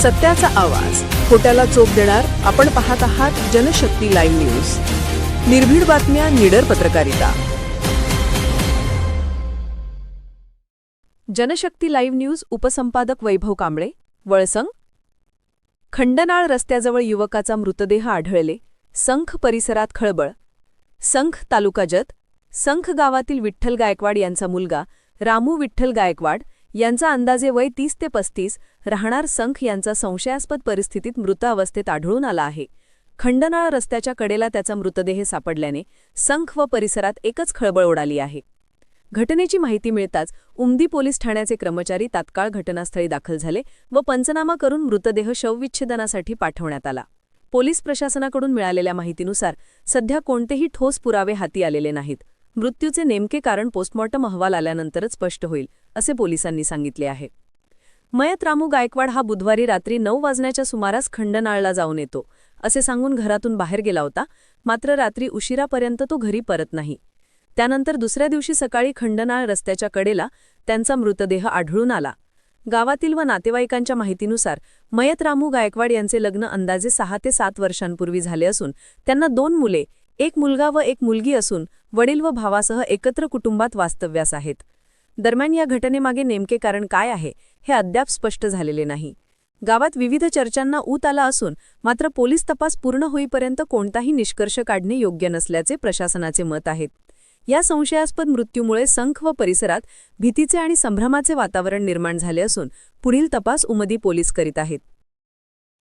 सत्याचा आवाज. खोट्याला चोप देणार आपण पाहत आहात जनशक्ती लाईव्ह न्यूज. निर्भीड बातम्या निडर पत्रकारिता. जनशक्ती लाईव्ह न्यूज उपसंपादक वैभव कांबळे वळसंग. खंडनाळ रस्त्याजवळ युवकाचा मृतदेह आढळले. संख परिसरात खळबळ. संख तालुका जत. संख गावातील विठ्ठल गायकवाड यांचा मुलगा रामू विठ्ठल गायकवाड यांचा अंदाजे वय तीस ते पस्तीस राहणार संख यांचा संशयास्पद परिस्थितीत मृत अवस्थेत आढळून आला आहे. खंडनाळ रस्त्याच्या कडेला त्याचा मृतदेह सापडल्याने संख व परिसरात एकच खळबळ उडाली आहे. घटनेची माहिती मिळताच उमदी पोलीस ठाण्याचे कर्मचारी तात्काळ घटनास्थळी दाखल झाले व पंचनामा करून मृतदेह शवविच्छेदनासाठी पाठवण्यात आला. पोलीस प्रशासनाकडून मिळालेल्या माहितीनुसार सध्या कोणतेही ठोस पुरावे हाती आलेले नाहीत. मृत्यूचे नेमके कारण पोस्टमॉर्टम अहवाल आल्यानंतरच स्पष्ट होईल असे पोलिसांनी सांगितले आहे. मयत रामू गायकवाड हा बुधवारी रात्री नऊ वाजण्याच्या सुमारास खंडनाळला जाऊन येतो असे सांगून घरातून बाहेर गेला होता मात्र रात्री उशिरापर्यंत तो घरी परत नाही. त्यानंतर दुसऱ्या दिवशी सकाळी खंडनाळ रस्त्याच्या कडेला त्यांचा मृतदेह आढळून आला. गावातील व नातेवाईकांच्या माहितीनुसार मयत रामू गायकवाड यांचे लग्न अंदाजे सहा ते सात वर्षांपूर्वी झाले असून त्यांना दोन मुले एक मुलगा व एक मुलगी असून वडील व भावासह एकत्र कुटुंबात वास्तव्यास आहेत. दरम्यान या घटनेमागे नेमके कारण काय आहे हे अद्याप स्पष्ट झालेले नाही. गावात विविध चर्चांना ऊत आला असून मात्र पोलीस तपास पूर्ण होईपर्यंत कोणताही निष्कर्ष काढणे योग्य नसल्याचे प्रशासनाचे मत आहेत. या संशयास्पद मृत्यूमुळे संख व परिसरात भीतीचे आणि संभ्रमाचे वातावरण निर्माण झाले असून पुढील तपास उमदी पोलीस करीत आहेत.